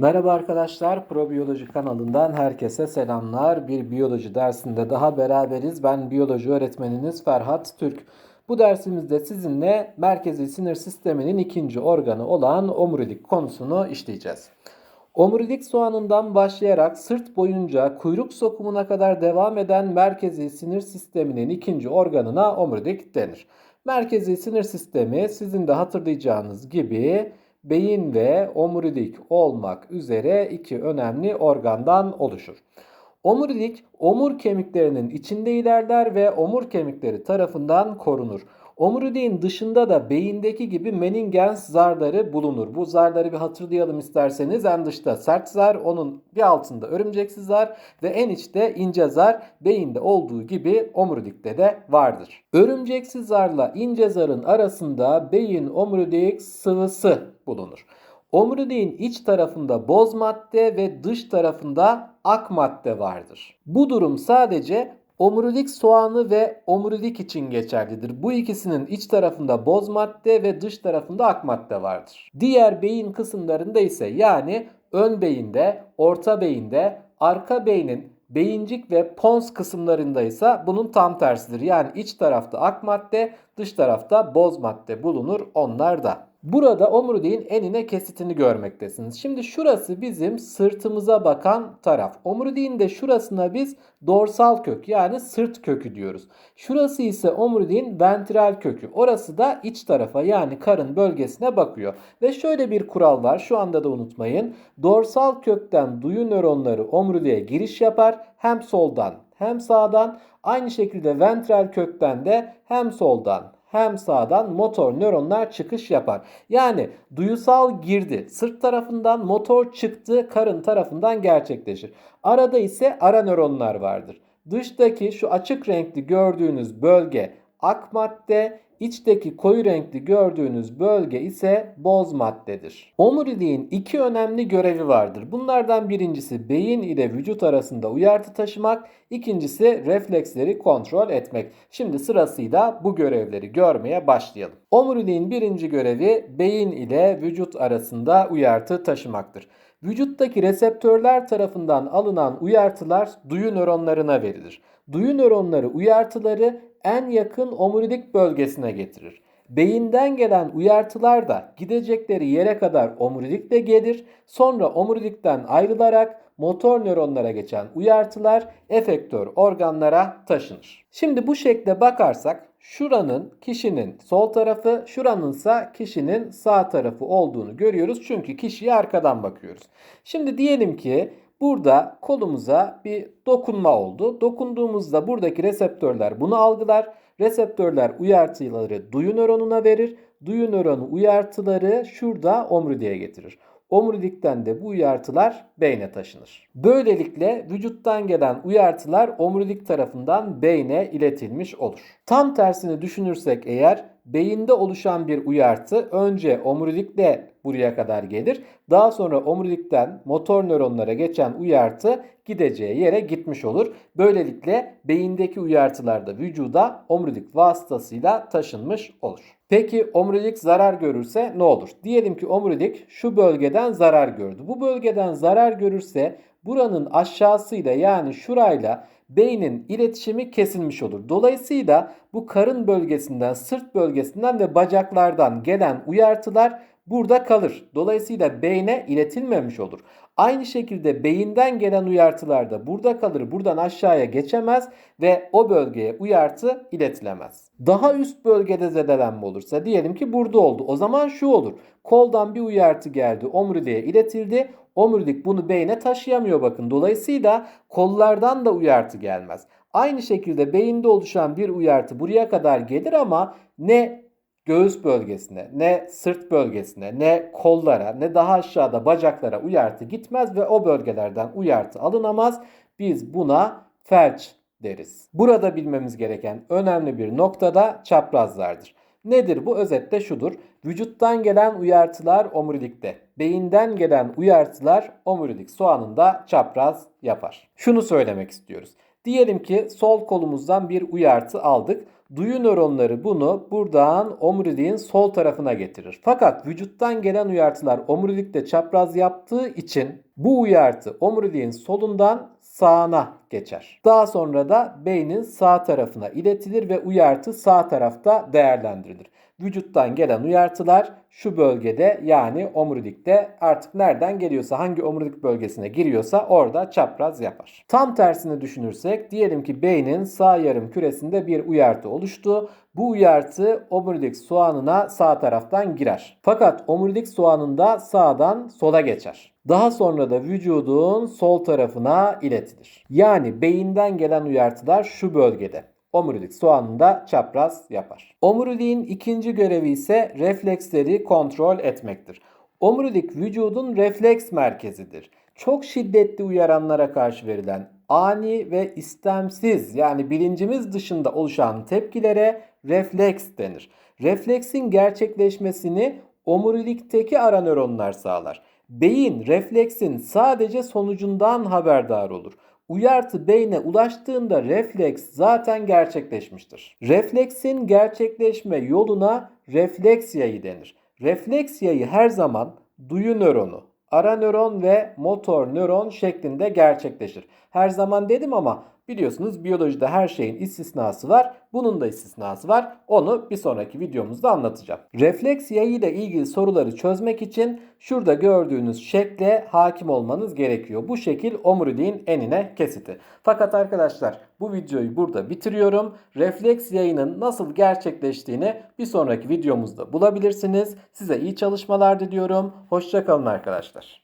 Merhaba arkadaşlar, Probiyoloji kanalından herkese selamlar. Bir biyoloji dersinde daha beraberiz. Ben biyoloji öğretmeniniz Ferhat Türk. Bu dersimizde sizinle merkezi sinir sisteminin ikinci organı olan omurilik konusunu işleyeceğiz. Omurilik soğanından başlayarak sırt boyunca kuyruk sokumuna kadar devam eden merkezi sinir sisteminin ikinci organına omurilik denir. Merkezi sinir sistemi sizin de hatırlayacağınız gibi beyin ve omurilik olmak üzere iki önemli organdan oluşur. Omurilik omur kemiklerinin içinde ilerler ve omur kemikleri tarafından korunur. Omuriliğin dışında da beyindeki gibi meningens zarları bulunur. Bu zarları bir hatırlayalım isterseniz. En dışta sert zar, onun bir altında örümceksiz zar ve en içte ince zar beyinde olduğu gibi omurilikte de vardır. Örümceksiz zarla ince zarın arasında beyin omurilik sıvısı bulunur. Omuriliğin iç tarafında boz madde ve dış tarafında ak madde vardır. Bu durum sadece omurilik soğanı ve omurilik için geçerlidir. Bu ikisinin iç tarafında boz madde ve dış tarafında ak madde vardır. Diğer beyin kısımlarında ise yani ön beyinde, orta beyinde, arka beynin beyincik ve pons kısımlarında ise bunun tam tersidir. Yani iç tarafta ak madde, dış tarafta boz madde bulunur onlarda. Burada omuriliğin enine kesitini görmektesiniz. Şimdi şurası bizim sırtımıza bakan taraf. Omuriliğin de şurasına biz dorsal kök yani sırt kökü diyoruz. Şurası ise omuriliğin ventral kökü. Orası da iç tarafa yani karın bölgesine bakıyor. Ve şöyle bir kural var şu anda da unutmayın. Dorsal kökten duyu nöronları omuriliğe giriş yapar. Hem soldan hem sağdan. Aynı şekilde ventral kökten de hem soldan hem sağdan motor nöronlar çıkış yapar. Yani duyusal girdi sırt tarafından motor çıktı karın tarafından gerçekleşir. Arada ise ara nöronlar vardır. Dıştaki şu açık renkli gördüğünüz bölge ak madde, içteki koyu renkli gördüğünüz bölge ise boz maddedir. Omuriliğin iki önemli görevi vardır. Bunlardan birincisi beyin ile vücut arasında uyartı taşımak, ikincisi refleksleri kontrol etmek. Şimdi sırasıyla bu görevleri görmeye başlayalım. Omuriliğin birinci görevi beyin ile vücut arasında uyartı taşımaktır. Vücuttaki reseptörler tarafından alınan uyartılar duyu nöronlarına verilir. Duyu nöronları uyartıları en yakın omurilik bölgesine getirir. Beyinden gelen uyartılar da gidecekleri yere kadar omurilikle gelir. Sonra omurilikten ayrılarak motor nöronlara geçen uyartılar efektör organlara taşınır. Şimdi bu şekle bakarsak şuranın kişinin sol tarafı, şuranın ise kişinin sağ tarafı olduğunu görüyoruz. Çünkü kişiye arkadan bakıyoruz. Şimdi diyelim ki Burada kolumuza bir dokunma oldu. Dokunduğumuzda buradaki reseptörler bunu algılar. Reseptörler uyartıları duyu nöronuna verir. Duyu nöronu uyartıları şurada omuriliğe getirir. Omurilikten de bu uyartılar beyne taşınır. Böylelikle vücuttan gelen uyartılar omurilik tarafından beyne iletilmiş olur. Tam tersini düşünürsek eğer beyinde oluşan bir uyartı önce omurilikle buraya kadar gelir. Daha sonra omurilikten motor nöronlara geçen uyartı gideceği yere gitmiş olur. Böylelikle beyindeki uyartılar da vücuda omurilik vasıtasıyla taşınmış olur. Peki omurilik zarar görürse ne olur? Diyelim ki omurilik şu bölgeden zarar gördü. Bu bölgeden zarar görürse buranın aşağısıyla yani şurayla beynin iletişimi kesilmiş olur. Dolayısıyla bu karın bölgesinden, sırt bölgesinden ve bacaklardan gelen uyartılar burada kalır. Dolayısıyla beyne iletilmemiş olur. Aynı şekilde beyinden gelen uyartılar da burada kalır. Buradan aşağıya geçemez ve o bölgeye uyartı iletilemez. Daha üst bölgede zedelenme olursa diyelim ki burada oldu. O zaman şu olur. Koldan bir uyartı geldi, omuriliğe iletildi. Omurilik bunu beyne taşıyamıyor bakın. Dolayısıyla kollardan da uyartı gelmez. Aynı şekilde beyinde oluşan bir uyartı buraya kadar gelir ama ne göğüs bölgesine, ne sırt bölgesine, ne kollara, ne daha aşağıda bacaklara uyartı gitmez ve o bölgelerden uyartı alınamaz. Biz buna felç deriz. Burada bilmemiz gereken önemli bir noktada çaprazlardır. Nedir bu? Özetle şudur. Vücuttan gelen uyartılar omurilikte. Beyinden gelen uyartılar omurilik soğanında çapraz yapar. Şunu söylemek istiyoruz. Diyelim ki sol kolumuzdan bir uyartı aldık. Duyu nöronları bunu buradan omuriliğin sol tarafına getirir. Fakat vücuttan gelen uyartılar omurilikte çapraz yaptığı için bu uyartı omuriliğin solundan sağına geçer. Daha sonra da beynin sağ tarafına iletilir ve uyartı sağ tarafta değerlendirilir. Vücuttan gelen uyartılar şu bölgede yani omurilikte artık nereden geliyorsa hangi omurilik bölgesine giriyorsa orada çapraz yapar. Tam tersini düşünürsek diyelim ki beynin sağ yarım küresinde bir uyartı oluştu. Bu uyartı omurilik soğanına sağ taraftan girer. Fakat omurilik soğanında sağdan sola geçer. Daha sonra da vücudun sol tarafına iletilir. Yani beyinden gelen uyartılar şu bölgede. Omurilik soğanında çapraz yapar. Omuriliğin ikinci görevi ise refleksleri kontrol etmektir. Omurilik vücudun refleks merkezidir. Çok şiddetli uyaranlara karşı verilen ani ve istemsiz yani bilincimiz dışında oluşan tepkilere refleks denir. Refleksin gerçekleşmesini omurilikteki ara nöronlar sağlar. Beyin refleksin sadece sonucundan haberdar olur. Uyartı beyne ulaştığında refleks zaten gerçekleşmiştir. Refleksin gerçekleşme yoluna refleks denir. Refleks her zaman duyu nöronu, ara nöron ve motor nöron şeklinde gerçekleşir. Her zaman dedim ama biliyorsunuz biyolojide her şeyin istisnası var. Bunun da istisnası var. Onu bir sonraki videomuzda anlatacağım. Refleks yayı ile ilgili soruları çözmek için şurada gördüğünüz şekle hakim olmanız gerekiyor. Bu şekil omuriliğin enine kesiti. Fakat arkadaşlar bu videoyu burada bitiriyorum. Refleks yayının nasıl gerçekleştiğini bir sonraki videomuzda bulabilirsiniz. Size iyi çalışmalar diliyorum. Hoşçakalın arkadaşlar.